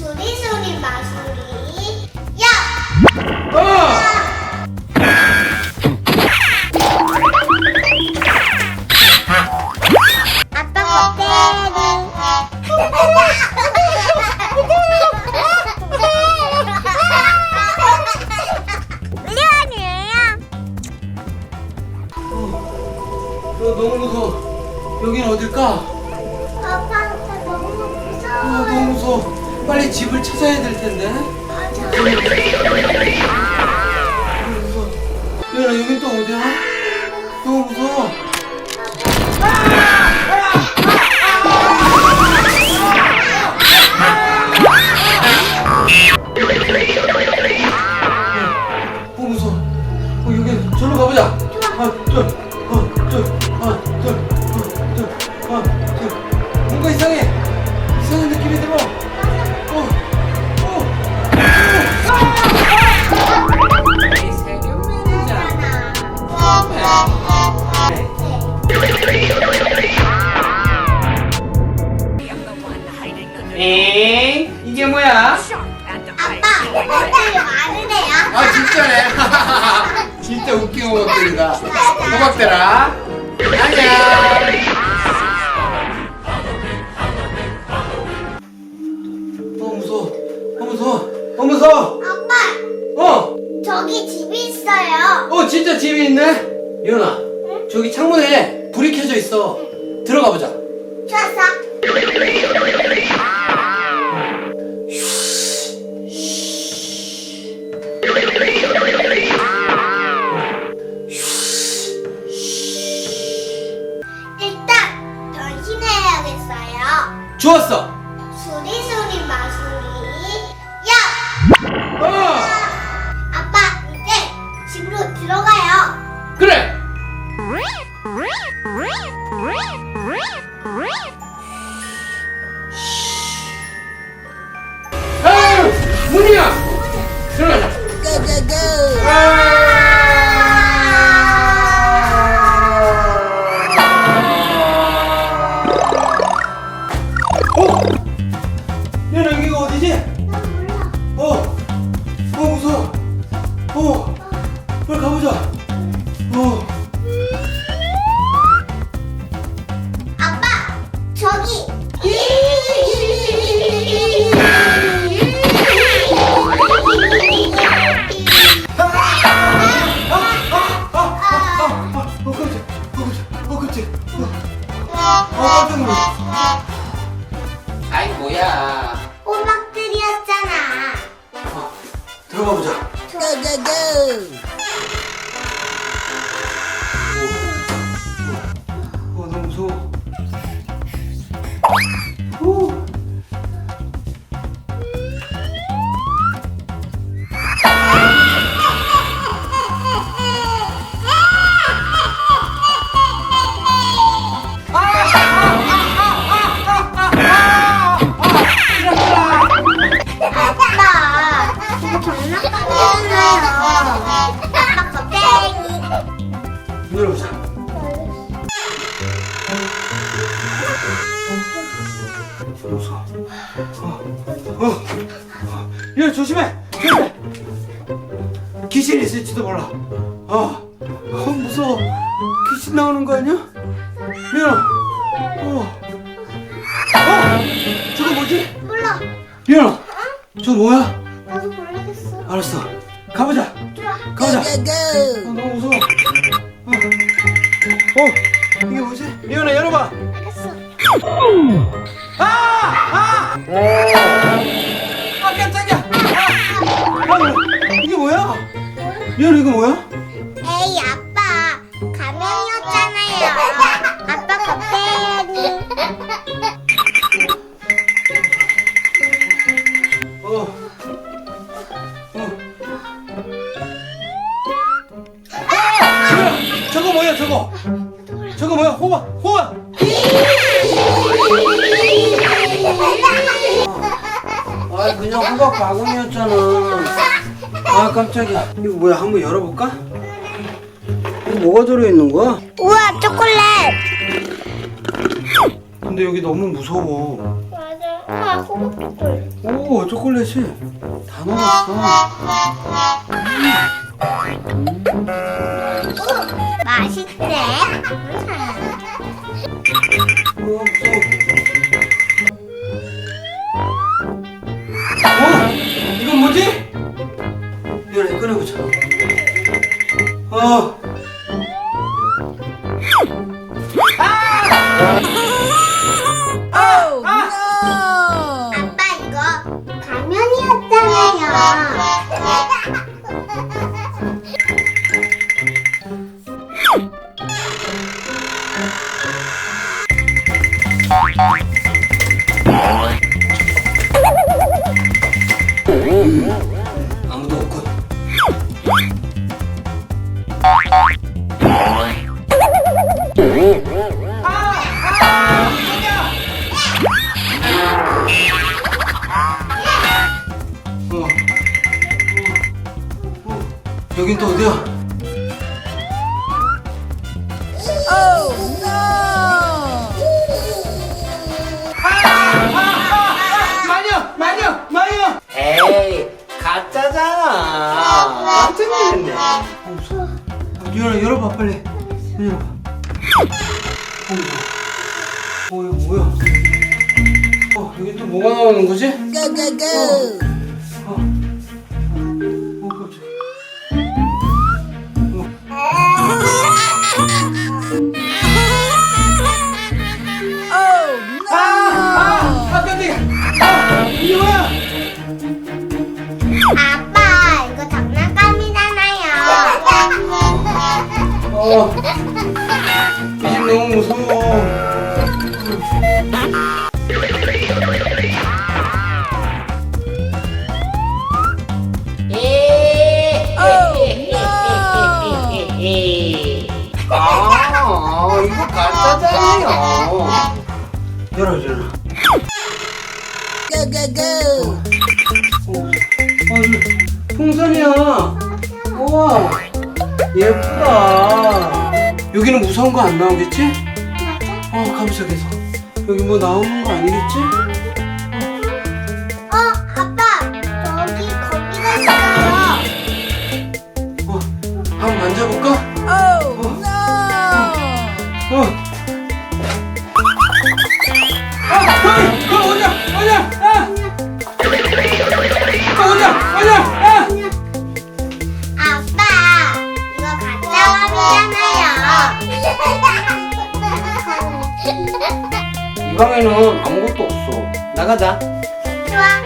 수리수리 마수리 야! 어! 아빠 껍데기 리안이에요 너 너무 무서워. 여긴 어딜까? 아빠한테 너무 아, 무서워요 너무 무서워. 빨리 집을 찾아야 될 텐데. 얘나 여긴 또 어디야? 너무 무서워. 어. 뭔가 이상해. 이상한 느낌이 들어. 어, 엥? 이게 뭐야? 아빠 껍데기 많으네요 아 진짜네. 진짜 웃긴 호박들이다. 호박들아. 안녕. 어 무서워. 어 무서워. 어 무서워. 아빠 어. 저기 집이 있어요 어 진짜 집이 있네. 이현아. 저기 창문에 불이 켜져 있어. 들어가 보자. 좋았어 일단 변신해야겠어요 좋았어. 문이야. 들어가자. 어? 어, 어 깜짝 놀랐어. 야 조심해, 조심해. 귀신 있을지도 몰라. 어, 어 무서워. 귀신 나오는 거 아니야? 미연아. 어, 어, 저거 뭐지? 몰라 미연아, 저거 뭐야? 나도 모르겠어 알았어, 가보자. 좋아 가보자. 어, 너무 무서워. 어, 어, 이게 뭐지? 미연아 열어봐. 알겠어 아! 아! 아 깜짝이야! 아! 아, 이게 뭐야? 미안 이거 뭐야? 에이 아빠 가면이었잖아요 그냥 호박 바구니였잖아. 아 깜짝이야. 이거 뭐야? 한번 열어볼까? 이거 뭐가 들어있는 거야? 우와 초콜릿 근데 여기 너무 무서워. 맞아 아빠 초콜릿. 오 초콜릿이 다 녹았어 맛있대. 이거를 꺼내보자 어 아빠 이거 가면이었잖아요. 아무 여긴 또 어디야? 마녀! 마녀! 마녀! 에이 가짜잖아 깜짝 놀랐네 어, 열어 열어봐 빨리 열어봐 어, 어 이거 뭐야 어 여기 또 뭐가 나오는 거지? 고고고 어, 어 어. 이집 너무 무서워. 아, 이거 가짜잖아요. 열어, 열어. 어, 아, 이거 풍선이야. 우와, 예쁘다. 여기는 무서운 거 안 나오겠지? 어, 깜짝이야. 여기 뭐 나오는 거 아니겠지? 이 방에는 아무것도 없어. 나가자. 좋아.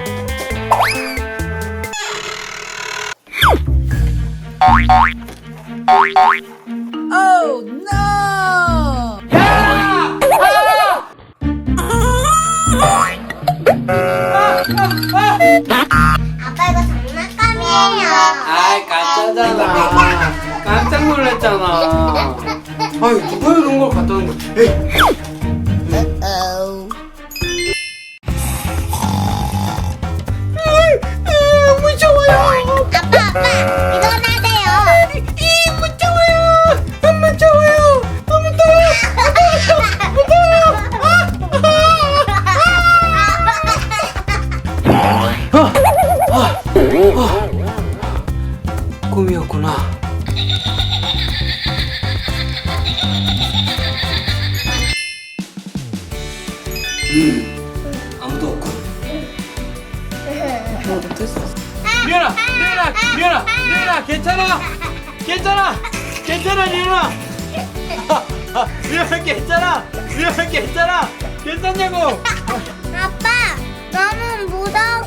아빠 이거 장난감이에요. 아이, 가짜잖아. 깜짝 놀랐잖아. 아유, 누가 이런 걸 갖다 놓은 거야? 에이. 괜찮아? 괜찮아, 리연아? 리연아, 괜찮아? 리연아, 괜찮아? 괜찮냐고? 아빠 너무 무서워.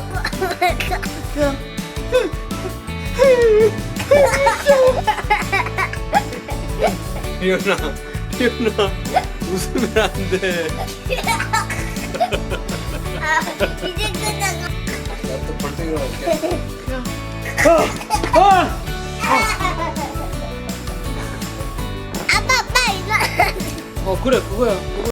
리연아, 리연아, 웃으면 안 돼. 이제 끝나가. 나또 벌떡 일어날게. 어, 어. 아빠 아 어, 그래, 그거야. 그거